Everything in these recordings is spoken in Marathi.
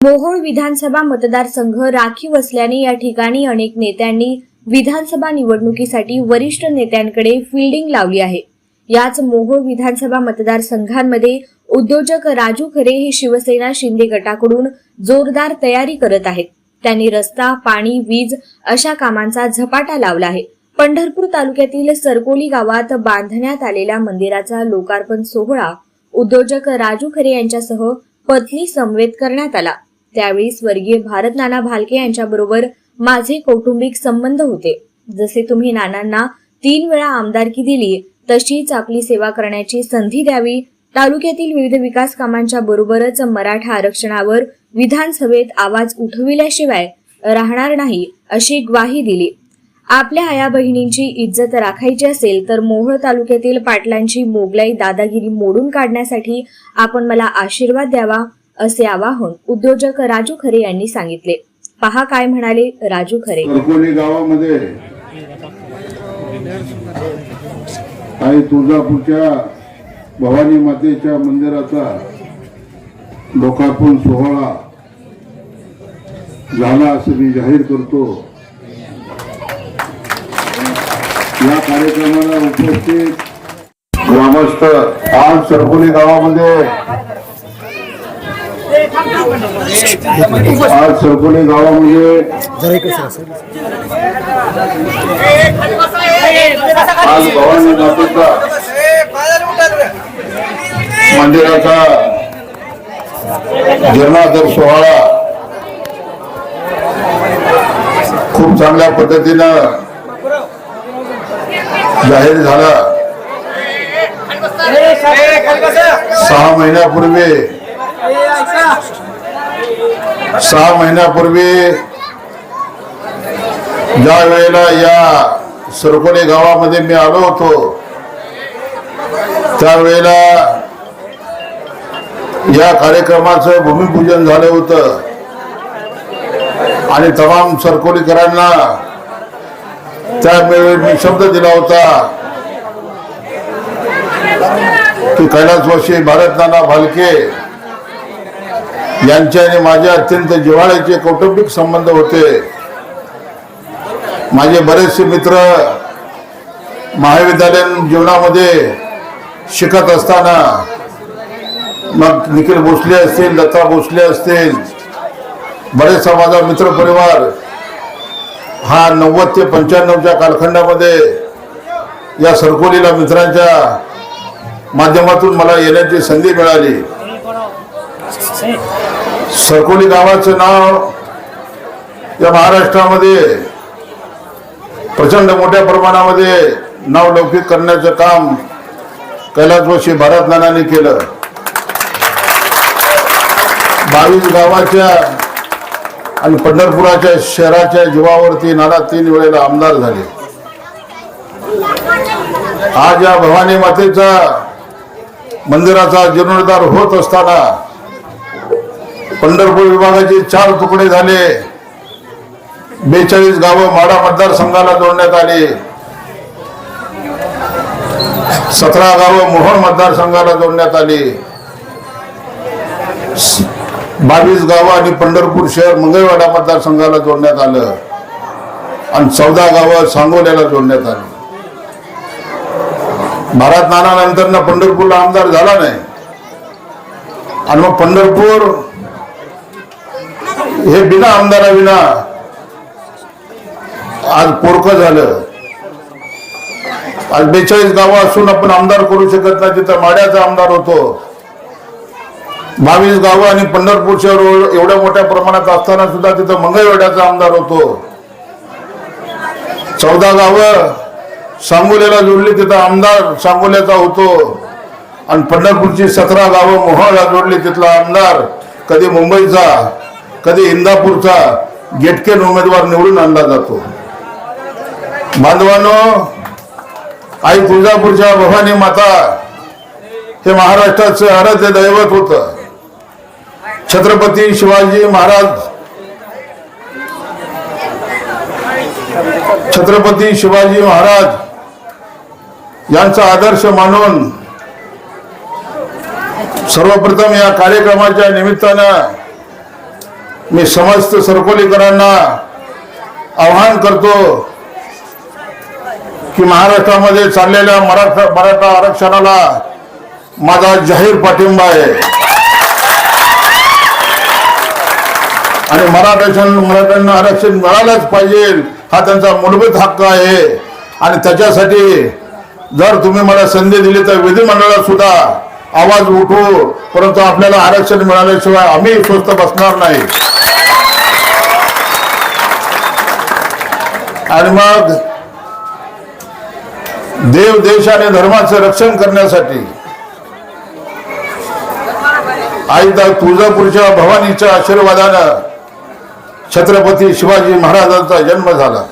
मोहोळ विधानसभा मतदारसंघ राखीव असल्याने या ठिकाणी अनेक नेत्यांनी विधानसभा निवडणुकीसाठी वरिष्ठ नेत्यांकडे फिल्डिंग लावली आहे. याच मोहोळ विधानसभा मतदारसंघांमध्ये उद्योजक राजू खरे हे शिवसेना शिंदे गटाकडून जोरदार तयारी करत आहेत. त्यांनी रस्ता पाणी वीज अशा कामांचा झपाटा लावला आहे. पंढरपूर तालुक्यातील सरकोली गावात बांधण्यात आलेल्या मंदिराचा लोकार्पण सोहळा उद्योजक राजू खरे यांच्यासह पत्नी समवेत करण्यात आला. त्यावेळी स्वर्गीय भारत नाना भालके यांच्याबरोबर माझे कौटुंबिक संबंध होते. जसे तुम्ही नानांना तीन वेळा आमदारकी दिली तशीच आपली सेवा करण्याची संधी द्यावी. तालुक्यातील विविध विकास कामांच्या बरोबरच मराठा आरक्षणावर विधानसभेत आवाज उठविल्याशिवाय राहणार नाही अशी ग्वाही दिली. आपल्या आया बहिणींची इज्जत राखायची असेल तर मोहोळ तालुक्यातील पाटलांची मोगलाई दादागिरी मोडून काढण्यासाठी आपण मला आशीर्वाद द्यावा. असे आवाहन उद्योजक राजू खरे यांनी सांगितले. पहा काय म्हणाले राजू खरे. गावामध्ये आणि तुळजापूरच्या भवानी मातेच्या मंदिराचा लोकार्पण सोहळा झाला असं मी जाहीर करतो. या कार्यक्रमाला उपस्थित ग्रामस्थ आज सरकोली गावामध्ये आज सरकोली गावामध्ये आज भवानी मातेचा मंदिराचा जीर्णाधार सोहळा खूप चांगल्या पद्धतीनं जाहीर झाला. सहा महिन्यापूर्वी सहा महिन्यापूर्वी ज्या वेळेला या सरकोली गावामध्ये मी आलो होतो त्यावेळेला या कार्यक्रमाचं भूमिपूजन झालं होतं. आणि तमाम सरकोलीकरांना त्यावेळी मी शब्द दिला होता की कैलासवाशी भारतनाना भालके यांचे आणि माझे अत्यंत जिव्हाळ्याचे कौटुंबिक संबंध होते. माझे बरेचसे मित्र महाविद्यालयीन जीवनामध्ये शिकत असताना मग निखिल भोसले असतील लता भोसले असतील बरेचसा माझा मित्र परिवार हा नव्वद ते पंच्याण्णवच्या कालखंडामध्ये या सरकोलीला मित्रांच्या माध्यमातून मला येण्याची संधी मिळाली. सरकोली गावाचं नाव या महाराष्ट्रामध्ये प्रचंड मोठ्या प्रमाणामध्ये नाव लौकिक करण्याचं काम कैलासवासी भारत नानाने केलं. बावीस गावाच्या आणि पंढरपुराच्या शहराच्या जीवावरती नाना तीन वेळेला आमदार झाले. आज या भवानी मातेचा मंदिराचा जीर्णोद्धार होत असताना पंढरपूर विभागाचे चार तुकडे झाले. बेचाळीस गावं माडा मतदारसंघाला जोडण्यात आली. सतरा गावं मोहोळ मतदारसंघाला जोडण्यात आली. बावीस गावं आणि पंढरपूर शहर मंगळवाडा मतदारसंघाला जोडण्यात आलं. आणि चौदा गावं सांगोल्याला जोडण्यात आली. भारत नानानंतर पंढरपूरला आमदार झाला नाही. आणि मग पंढरपूर हे बिना आमदाराविना आज पोरकं झालं. आज बेचाळीस गावं असून आपण आमदार करू शकत नाही तिथं माड्याचा आमदार होतो. बावीस गावं आणि पंढरपूर शहर एवढ्या मोठ्या प्रमाणात असताना सुद्धा तिथं मंगळवेड्याचा आमदार होतो. चौदा गावं सांगोल्याला जोडली तिथं आमदार सांगोल्याचा होतो. आणि पंढरपूरची सतरा गावं मोहळला जोडली तिथला आमदार कधी मुंबईचा. कधी इंदापूरचा गेटकेन उमेदवार निवडून आणला जातो. बांधवानो आई तुळजापूरच्या भवानी माता हे महाराष्ट्राचं आराध्य दैवत होतं. छत्रपती शिवाजी महाराज छत्रपती शिवाजी महाराज यांचा आदर्श मानून सर्वप्रथम या कार्यक्रमाच्या निमित्तानं मी समस्त सरकोलीकरांना आवाहन करतो की महाराष्ट्रामध्ये चाललेल्या मराठा मराठा आरक्षणाला माझा जाहीर पाठिंबा आहे. आणि मराठ्यां मराठ्यांना आरक्षण मिळालंच पाहिजे हा त्यांचा मूलभूत हक्क आहे. आणि त्याच्यासाठी जर तुम्ही मला संधी दिली तर विधिमंडळात सुद्धा आवाज उठवू परंतु आपल्याला आरक्षण मिळाल्याशिवाय आम्ही स्वस्थ बसणार नाही. आणि मग देव देश आणि धर्माचं रक्षण करण्यासाठी आई तुळजापूरच्या भवानीच्या आशीर्वादानं छत्रपती शिवाजी महाराजांचा जन्म झाला.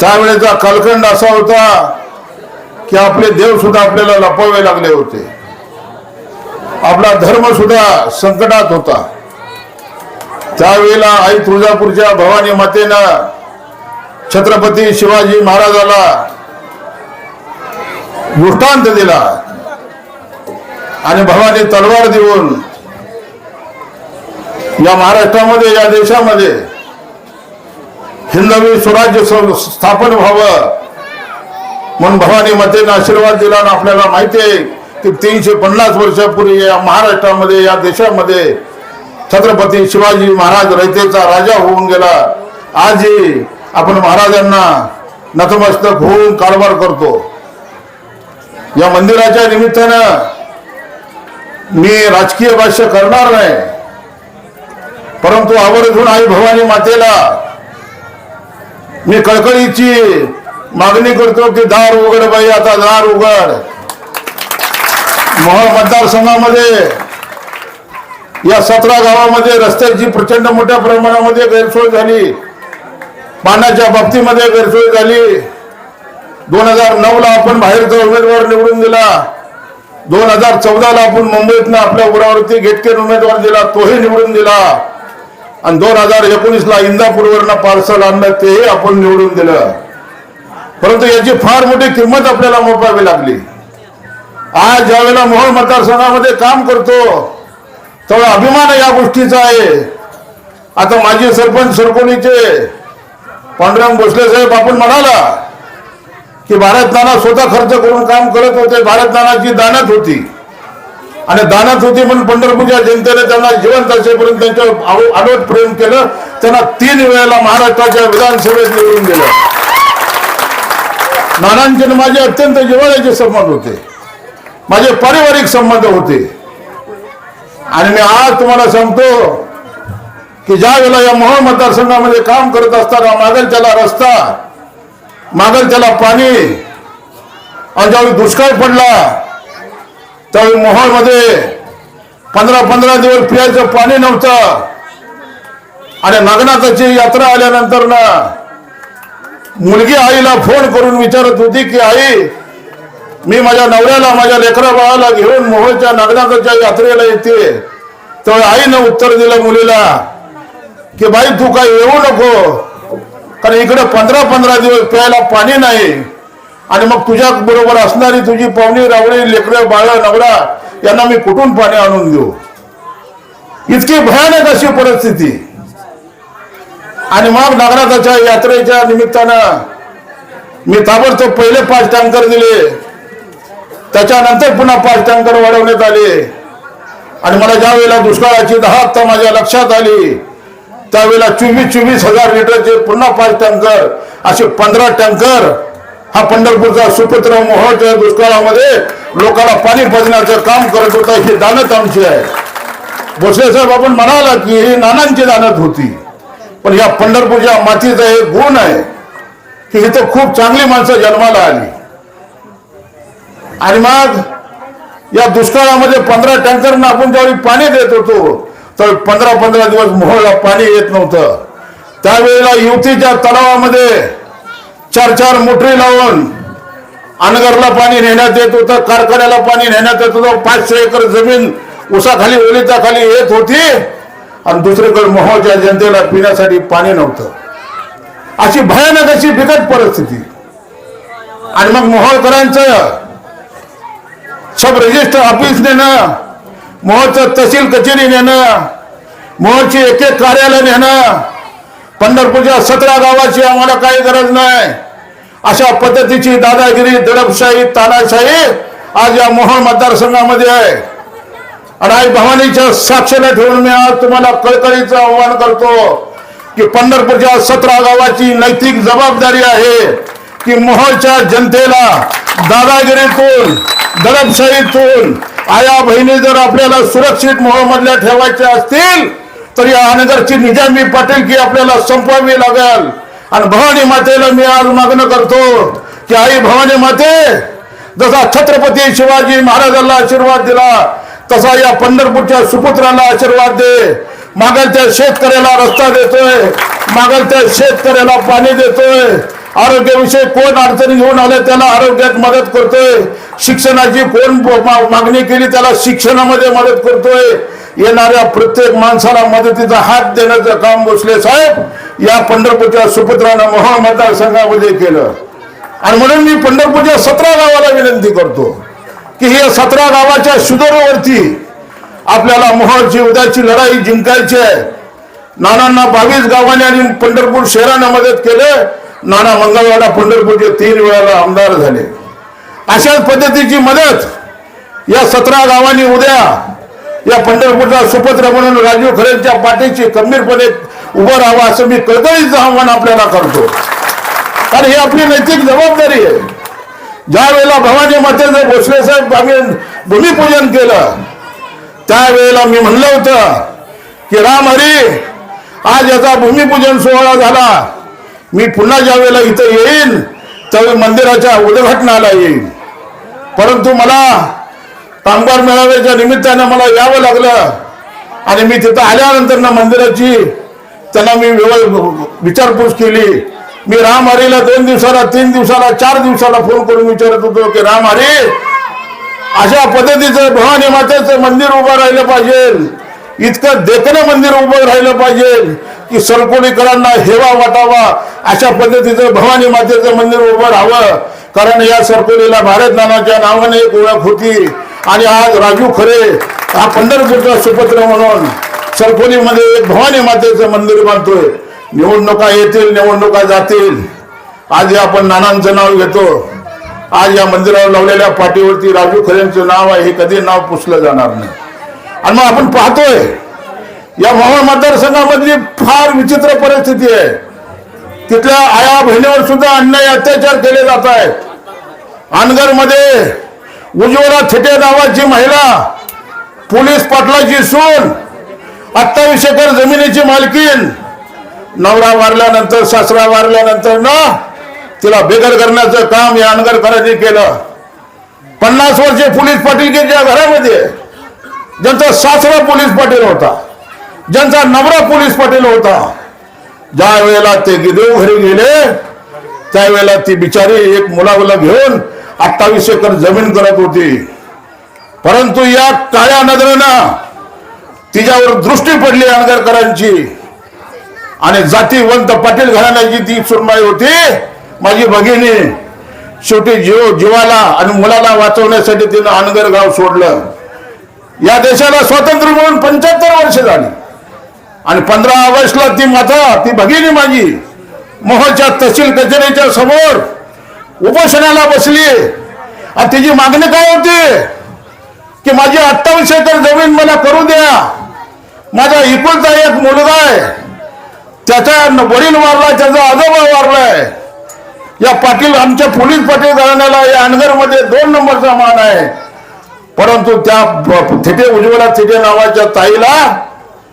त्यावेळेचा कालखंड असा होता की आपले देव सुद्धा आपल्याला लपवावे लागले होते. आपला धर्म सुद्धा संकटात होता. त्यावेळेला आई तुळजापूरच्या भवानी मातेनं छत्रपती शिवाजी महाराजाला दृष्टांत दिला आणि भवानी तलवार देऊन या महाराष्ट्रामध्ये या देशामध्ये हिंदवी स्वराज्य स्थापन व्हावं म्हणून भवानी मतेने आशीर्वाद दिला आणि आपल्याला माहिती आहे की तीनशे पन्नास वर्षापूर्वी या महाराष्ट्रामध्ये या देशामध्ये छत्रपती शिवाजी महाराज रयतेचा राजा होऊन गेला. आजही आपण महाराजांना नतमस्तक होऊन कारभार करतो. या मंदिराच्या निमित्तानं मी राजकीय भाष्य करणार नाही. परंतु आवर्जून आई भवानी मातेला मी कळकळीची मागणी करतो की दार उघड बाई आता दार उघड. मोहोळ मतदारसंघामध्ये या सतरा गावामध्ये रस्त्याची प्रचंड मोठ्या प्रमाणामध्ये गैरसोय झाली. पाण्याच्या बाबतीमध्ये गैरसोय झाली. दोन हजार नऊ ला आपण बाहेरचा उमेदवार निवडून दिला. दोन हजार चौदा ला आपण मुंबईतनं आपल्या उरावरती गेटकेर उमेदवार दिला तोही निवडून दिला. आणि दोन हजार एकोणीस ला इंदापूरवरनं पार्सल आणलं तेही आपण निवडून दिलं. परंतु याची फार मोठी किंमत आपल्याला मोपावी लागली. आज ज्यावेळेला मोहोळ मतदारसंघामध्ये काम करतो तेव्हा अभिमान या गोष्टीचा आहे. आता माजी सरपंच सरकोणीचे पांडुरंग भोसले साहेब आपण म्हणाला की भारत नाना स्वतः खर्च करून काम करत होते भारत नानाची दानत होती. आणि दानत होती म्हणून पंढरपूरच्या जनतेने त्यांना जिवंत असेपर्यंत त्यांच्यावर अलोट प्रेम केलं. त्यांना तीन वेळेला महाराष्ट्राच्या विधानसभेत निवडून दिलं. नानांचे माझे अत्यंत जिव्हाळ्याचे संबंध होते. माझे पारिवारिक संबंध होते. आणि मी आज तुम्हाला सांगतो की ज्या वेळेला या मोहोळ मतदारसंघामध्ये काम करत असताना मागेल त्याला रस्ता मागेल त्याला पाणी आणि ज्यावेळी दुष्काळ पडला त्यावेळी मोहोळमध्ये पंधरा पंधरा दिवस पियाचं पाणी नव्हतं. आणि नागनाथाची यात्रा आल्यानंतर ना मुलगी आईला फोन करून विचारत होती की आई मी माझ्या नवऱ्याला माझ्या लेकरा बाळाला घेऊन मोहोळच्या नागनाथाच्या यात्रेला येते. तेव्हा आईनं उत्तर दिलं मुलीला की बाई तू काय येऊ नको. कारण इकडे पंधरा पंधरा दिवस प्यायला पाणी नाही. आणि मग तुझ्या बरोबर असणारी तुझी पाहुणी रावळी लेकरं बाळ नवरा यांना मी कुठून पाणी आणून देऊ? इतकी भयानक अशी परिस्थिती. आणि मग नागनाथाच्या यात्रेच्या निमित्तानं मी ताबडतोब पहिले पाच टँकर दिले. त्याच्यानंतर पुन्हा पाच टँकर वाढवण्यात आले. आणि मला ज्या वेळेला दुष्काळाची दहा हप्ता माझ्या लक्षात आली त्यावेळेला चोवीस चोवीस हजार लिटरचे पुन्हा पाच टँकर असे पंधरा टँकर हा पंढरपूरचा सुपुत्र मोहच्या दुष्काळामध्ये लोकांना पाणी पाजण्याचं काम करत होता. ही दानत आमची आहे. भोसले साहेब आपण म्हणाला की ही नानांची दानत होती. पण या पंढरपूरच्या मातीचा एक गुण आहे की इथं खूप चांगली माणसं जन्माला आली. आणि मग या दुष्काळामध्ये पंधरा टँकरना आपण ज्यावेळी पाणी देत होतो तर पंधरा पंधरा दिवस मोहळला पाणी येत नव्हतं. त्यावेळेला युवतीच्या तलावामध्ये चार चार मोटरी लावून अनगरला पाणी नेण्यात येत होतं कारखान्याला पाणी नेण्यात येत होतं पाचशे एकर जमीन उसाखाली ओलिता खाली येत होती आणि दुसरीकडे मोहळच्या जनतेला पिण्यासाठी पाणी नव्हतं. अशी भयानक अशी बिकट परिस्थिती. आणि मग मोहोळकरांचं सब रजिस्टर ऑफिसने ना मोहोळचं तहसील कचेरी नेणं मोहची एक एक कार्यालय नेणं पंढरपूरच्या सतरा गावाची आम्हाला काही गरज नाही. अशा पद्धतीची दादागिरी दडपशाही तानाशाही आज या मोहन मतदारसंघामध्ये आहे. आणि आई भवानीच्या साक्षीला ठेवून मी आज तुम्हाला कळकळीचं आव्हान करतो की पंढरपूरच्या सतरा गावाची नैतिक जबाबदारी आहे की मोहोळच्या जनतेला दादागिरीतून दडपशाहीतून आया बहिणी जर आपल्याला सुरक्षित मोहमधल्या ठेवायच्या असतील तर या अनगरची निजामी पाटील की आपल्याला संपवावी लागेल. आणि भवानी मातेला मी आज मागणं करतो की आई भवानी माते जसा छत्रपती शिवाजी महाराजांना आशीर्वाद दिला तसा या पंढरपूरच्या सुपुत्राला आशीर्वाद दे. मागल त्या शेतकऱ्याला रस्ता देतोय मागल त्या शेतकऱ्याला पाणी देतोय आरोग्याविषयी कोण अडचणी घेऊन आले त्याला आरोग्यात मदत करतोय. शिक्षणाची कोण मा- मागणी केली त्याला शिक्षणामध्ये मदत करतोय. येणाऱ्या प्रत्येक माणसाला मदतीचा हात देण्याचं काम भोसले साहेब या पंढरपूरच्या सुपुत्रानं मोहोळ मतदारसंघामध्ये केलं. आणि म्हणून मी पंढरपूरच्या सतरा गावाला विनंती करतो की हे सतरा गावाच्या शुदरोवरती आपल्याला मोहोळची उद्याची लढाई जिंकायची आहे. नानांना बावीस गावाने आणि पंढरपूर शहरानं मदत केलं नाना मंगळवाडा पंढरपूरचे तीन वेळाला आमदार झाले. अशाच पद्धतीची मदत या सतरा गावांनी उद्या या पंढरपूरचा सुपत्र म्हणून राजीव खरेंच्या पाठीची खंबीरपणे उभं राहावं असं मी कळकळीचं आव्हान आपल्याला करतो. कारण ही आपली नैतिक जबाबदारी आहे. ज्या वेळेला भवानी मातेचं भोसले साहेब आम्ही भूमिपूजन केलं त्यावेळेला मी म्हणलं होतं की राम हरी आज याचा भूमिपूजन सोहळा झाला. मी पुन्हा ज्या वेळेला इथं येईन त्यावेळी मंदिराच्या उद्घाटनाला येईन. परंतु मला कामगार मेळाव्याच्या निमित्तानं मला यावं लागलं. आणि मी तिथं आल्यानंतर ना मंदिराची त्यांना मी व्यव- विचारपूस केली. मी राम हरीला दोन दिवसाला तीन दिवसाला चार दिवसाला फोन करून विचारत होतो की राम हरी अशा पद्धतीचं भवानी मातेचं मंदिर उभं राहिलं पाहिजे. इतकं देखणं मंदिर उभं राहिलं पाहिजे. की सरकोलीकरांना हेवा वाटावा अशा पद्धतीचं भवानी मातेचं मंदिर उभं राहावं. कारण या सरकोलीला भारत नानाच्या नावाने एक ओळख होती. आणि आज राजू खरे हा पंढरपूरचा सुपत्र म्हणून सरकोलीमध्ये एक भवानी मातेचं मंदिर बांधतोय. निवडणुका येतील निवडणुका जातील. आज आपण नानांचं नाव घेतो. आज या मंदिरावर लावलेल्या पाठीवरती राजू खरेंचं नाव आहे हे कधी नाव पुसलं जाणार नाही. आणि मग आपण पाहतोय या मोहोळ मतदारसंघामधली फार विचित्र परिस्थिती आहे. तिथल्या आया बहिणीवर सुद्धा अन्याय अत्याचार केले जात आहेत. अनगरमध्ये उज्ज्वला थिटे नावाची महिला पोलीस पाटलाची सून अठ्ठावीस एकर जमिनीची मालकीन नवरा वारल्यानंतर सासरा वारल्यानंतर ना तिला बेघर करण्याचं काम या अनगरकरांनी केलं. पन्नास वर्षे पोलीस पाटील घरामध्ये ज्यांचा सासरा पोलीस पाटील होता. ज्यांचा नवरा पोलीस पाटील होता. ज्या वेळेला ते गिदेव घरी गेले त्यावेळेला ती बिचारी एक मुलाला घेऊन अठ्ठावीस एकर जमीन करत होती. परंतु या काळ्या नजरेनं तिच्यावर दृष्टी पडली अनगरकरांची आणि जातीवंत पाटील घराण्याची ती सुरमाई होती माझी भगिनी. शेवटी जीव जीवाला आणि मुलाला वाचवण्यासाठी तिनं अनगर गाव सोडलं. या देशाला स्वातंत्र्य मिळून पंच्याहत्तर वर्ष झाली. आणि पंधरा ऑगस्टला ती माता ती भगिनी माझी मोहच्या तहसील कचेरीच्या समोर उपोषणाला बसली. आणि तिची मागणी काय होती? की माझी अठ्ठावीस एकर जमीन मला करू द्या. माझा इकुलता एक मुलगा आहे. त्याचा वडील वारला त्याचा आजोबा वारलाय. या पाटील आमच्या पोलीस पाटील घराण्याला या अनगरमध्ये दोन नंबरचा मान आहे. परंतु त्या थिटे उज्ज्वला थिटे नावाच्या ताईला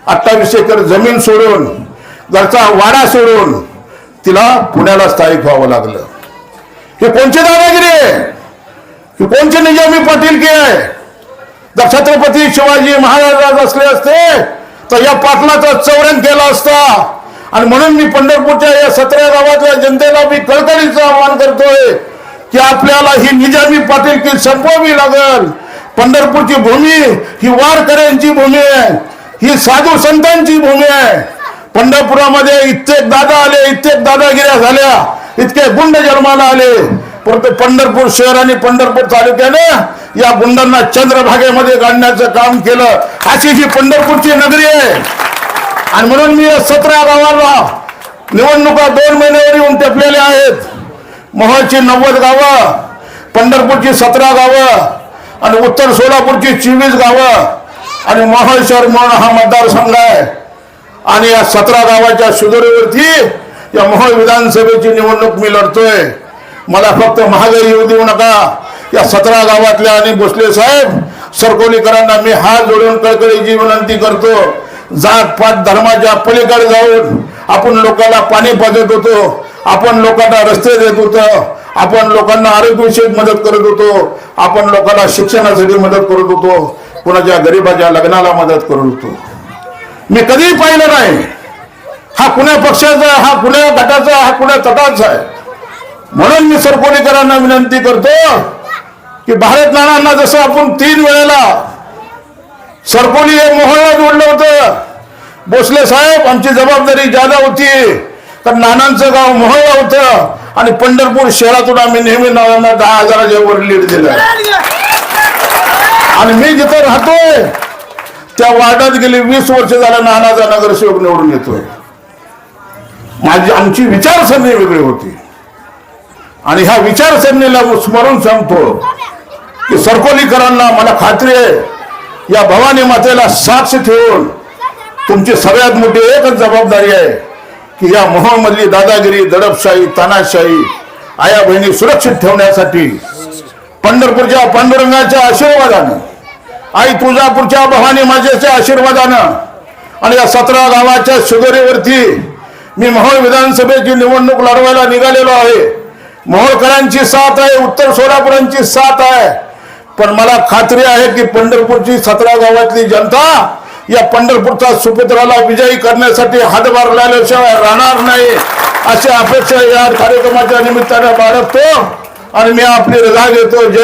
अठ्ठावीस एकर जमीन सोडून घरचा वाडा सोडून तिला पुण्याला स्थायिक व्हावं लागलं. हे कोणची दादागिरी आहे? हे कोणचे निजामी पाटीलकी आहे? जर छत्रपती शिवाजी महाराज असले असते तर या पाटलाचा चौरण केला असता. आणि म्हणून मी पंढरपूरच्या या सतरा गावातल्या जनतेला मी कळकळीचं आवाहन करतोय की आपल्याला ही निजामी पाटील की संपवावी लागल. पंढरपूरची भूमी ही वारकऱ्यांची भूमी आहे. ही साधू संतांची भूमी आहे. पंढरपुरामध्ये इतके दादा आले इतकेक दादागिऱ्या झाल्या इतके गुंड जन्माला आले. परंतु पंढरपूर शहर आणि पंढरपूर तालुक्याने या गुंडांना चंद्रभागेमध्ये काढण्याचं काम केलं. अशी ही पंढरपूरची नगरी आहे. आणि म्हणून मी या सतरा गावाला निवडणुका दोन महिन्यावर येऊन टेपलेल्या आहेत. मोहोळची नव्वद गावं पंढरपूरची सतरा गावं आणि उत्तर सोलापूरची चोवीस गावं आणि मोहोळ शहर म्हणून हा मतदारसंघ आहे. आणि या सतरा गावाच्या सुधारेवरती या मोहोळ विधानसभेची निवडणूक मी लढतोय. मला फक्त महागाई येऊ देऊ नका. या सतरा गावातल्या आणि भोसले साहेब सरकोलीकरांना मी हात जोडून कळकळीची विनंती करतो. जात पात धर्माच्या पलीकडे जाऊन आपण लोकांना पाणी पाजत होतो. आपण लोकांना रस्ते देत होतो. आपण लोकांना आरोग्यविषयक मदत करत होतो. आपण लोकांना शिक्षणासाठी मदत करत होतो. कुणाच्या गरीबाच्या लग्नाला मदत करून होतो मी कधीही पाहिलं नाही. हा कुण्या पक्षाचा हा कुण्या गटाचा हा कुण्या तटाचा आहे. म्हणून मी सरकोलीकरांना विनंती करतो की भारत नानांना जसं आपण तीन वेळेला सरपोली हे मोहळला जोडलं होतं. भोसले साहेब आमची जबाबदारी ज्यादा होती तर नानांचं गाव मोहळला होतं आणि पंढरपूर शहरातून आम्ही नेहमी नानांना दहा हजाराच्या वर लीड दिलं. आणि मी जिथं राहतोय त्या वार्डात गेली वीस वर्ष झालं नानाचा नगरसेवक निवडून येतोय. माझी आमची विचारसरणी वेगळी होती. आणि ह्या विचारसरणीला स्मरून सांगतो की सरकोलीकरांना मला खात्री आहे या भवानी मातेला साक्ष ठेवून तुमची सगळ्यात मोठी एकच जबाबदारी आहे की या मोहमधली दादागिरी दडपशाही तानाशाही आया बहिणी सुरक्षित ठेवण्यासाठी पंढरपूरच्या पांडुरंगाच्या आशीर्वादानं आई तुळजापूरच्या भवानी माझ्याच्या आशीर्वादानं आणि या सतरा गावाच्या शिदोरीवरती मी मोहोळ विधानसभेची निवडणूक लढवायला निघालेलो आहे. मोहोळकरांची साथ आहे उत्तर सोलापुरांची साथ आहे. पण मला खात्री आहे की पंढरपूरची सतरा गावातली जनता या पंढरपूरचा सुपुत्राला विजयी करण्यासाठी हातभार लावल्याशिवाय राहणार नाही. अशी अपेक्षा या कार्यक्रमाच्या निमित्ताने बाळगतो. आणि मी आपली रजा घेतो जय